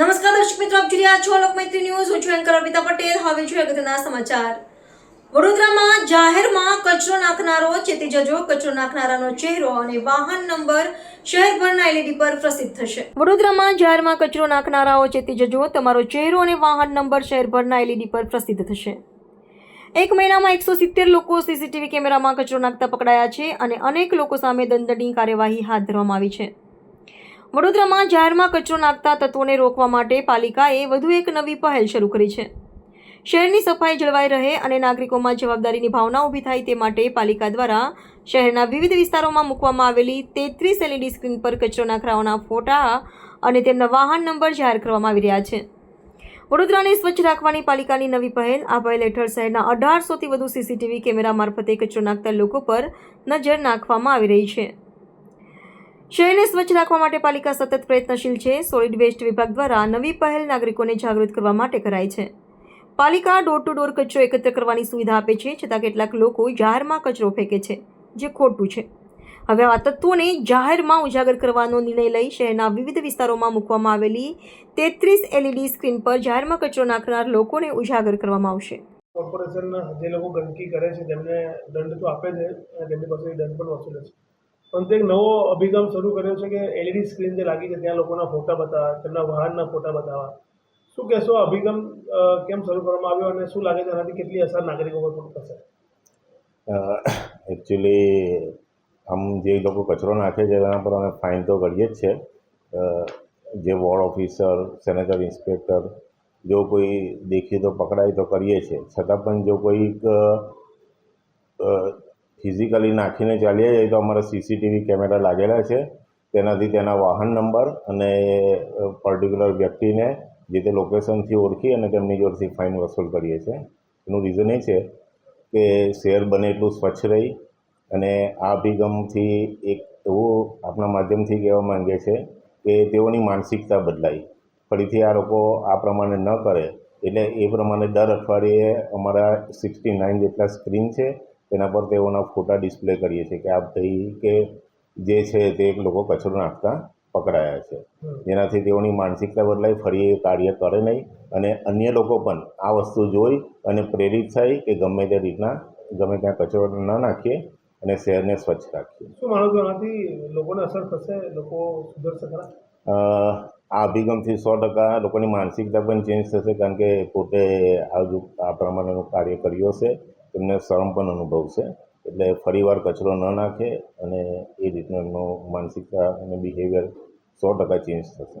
નમસ્કાર દર્શક મિત્રો, આપ જોઈ રહ્યા છો લોકમૈત્રી ન્યૂઝ. હું છું એન્કર અર્પિતા પટેલ. હવે જોઈએ અગત્યના સમાચાર. વડોદરામાં જાહેરમાં કચરો નાખનારો, ચેતી જજો કચરો નાખનારાનો ચહેરો અને વાહન નંબર શહેરભરના એલઈડી પર પ્રસિદ્ધ થશે. વડોદરામાં જાહેરમાં કચરો નાખનારાઓ, ચેતી જજો, તમારો ચહેરો અને વાહન નંબર શહેરભરના એલઈડી પર પ્રસિદ્ધ થશે. એક મહિનામાં એકસો સિત્તેર લોકો સીસીટીવી કેમેરામાં કચરો નાખતા પકડાયા છે અને અનેક લોકો સામે દંડની કાર્યવાહી હાથ ધરવામાં આવી છે. વડોદરામાં જાહેરમાં કચરો નાખતા તત્વોને રોકવા માટે પાલિકાએ વધુ એક નવી પહેલ શરૂ કરી છે. શહેરની સફાઈ જળવાઈ રહે અને નાગરિકોમાં જવાબદારીની ભાવના ઊભી થાય તે માટે પાલિકા દ્વારા શહેરના વિવિધ વિસ્તારોમાં મૂકવામાં આવેલી તેત્રીસ એલઈડી સ્ક્રીન પર કચરો નાખરાઓના ફોટા અને તેમના વાહન નંબર જાહેર કરવામાં આવી રહ્યા છે. વડોદરાને સ્વચ્છ રાખવાની પાલિકાની નવી પહેલ. આ પહેલ હેઠળ શહેરના અઢારસોથી વધુ સીસીટીવી કેમેરા મારફતે કચરો નાખતા લોકો પર નજર નાખવામાં આવી રહી છે. શહેરને સ્વચ્છ રાખવા માટે પાલિકા સતત પ્રયત્નશીલ છે. સોલિડ વેસ્ટ વિભાગ દ્વારા નવી પહેલ નાગરિકોને જાગૃત કરવા માટે કરાઈ છે. પાલિકા ડોર ટુ ડોર કચરો એકત્ર કરવાની સુવિધા આપે છે, છતાં કેટલાક લોકો જાહેરમાં કચરો ફેંકે છે, જે ખોટું છે. હવે આ તત્વોને જાહેરમાં ઉજાગર કરવાનો નિર્ણય લઈ શહેરના વિવિધ વિસ્તારોમાં મૂકવામાં આવેલી તેત્રીસ એલઈડી સ્ક્રીન પર જાહેરમાં કચરો નાખનાર લોકોને ઉજાગર કરવામાં આવશે. કોર્પોરેશન જે લોકો ગંદકી કરે છે તેમને દંડ તો આપે છે અને તેમની પાસેથી દંડ પણ વસૂલે છે. પરંતુ એક નવો અભિગમ શરૂ કર્યો છે કે એલઈડી સ્ક્રીન જે લાગી છે ત્યાં લોકોના ફોટા બતાવવા તેમના વાહનના ફોટા બતાવવા. શું કહેશો અભિગમ કેમ શરૂ કરવામાં આવ્યો અને શું લાગે છે આનાથી કેટલી અસર નાગરિકો પર પણ થશે એકચ્યુઅલી આમ જે લોકો કચરો નાખે છે એના પર અમે ફાઇન તો કરીએ જ છે. જે વોર્ડ ઓફિસર સેનેટરી ઇન્સ્પેક્ટર જો કોઈ દેખીએ તો પકડાય તો કરીએ છીએ છતાં પણ જો કોઈક ફિઝિકલી નાખીને ચાલીએ જાય તો અમારા સીસીટીવી કેમેરા લાગેલા છે. તેનાથી તેના વાહન નંબર અને પર્ટિક્યુલર વ્યક્તિને જે તે લોકેશનથી ઓળખી અને તેમની જોડેથી ફાઇન વસૂલ કરીએ છીએ એનું રીઝન એ છે કે શહેર બને એટલું સ્વચ્છ રહી અને આ અભિગમથી એક એવું આપણા માધ્યમથી કહેવા માંગે છે કે તેઓની માનસિકતા બદલાય. ફરીથી આ લોકો આ પ્રમાણે ન કરે. એટલે એ પ્રમાણે દર અઠવાડિયે અમારા સિક્સટી નાઇન જેટલા સ્ક્રીન છે તેના પર તેઓના ફોટા ડિસ્પ્લે કરીએ છીએ કે આ ભાઈ કે જે છે તે લોકો કચરો નાખતા પકડાયા છે. જેનાથી તેઓની માનસિકતા બદલાય ફરી એ કાર્ય કરે નહીં અને અન્ય લોકો પણ આ વસ્તુ જોઈ અને પ્રેરિત થાય કે ગમે તે રીતના ગમે ત્યાં કચરો ન નાખીએ અને શહેરને સ્વચ્છ રાખીએ. શું માનો છો આનાથી લોકોને અસર થશે? લોકો સુધરશે ખરા? આ અભિગમથી સો ટકા લોકોની માનસિકતા પણ ચેન્જ થશે કારણ કે પોતે આ આ પ્રમાણેનું કાર્ય કર્યું હશે તેમને શરમ પણ અનુભવશે. એટલે ફરીવાર કચરો ન નાખે અને એ રીતનું એમનું માનસિકતા અને બિહેવિયર સો ટકા ચેન્જ થશે.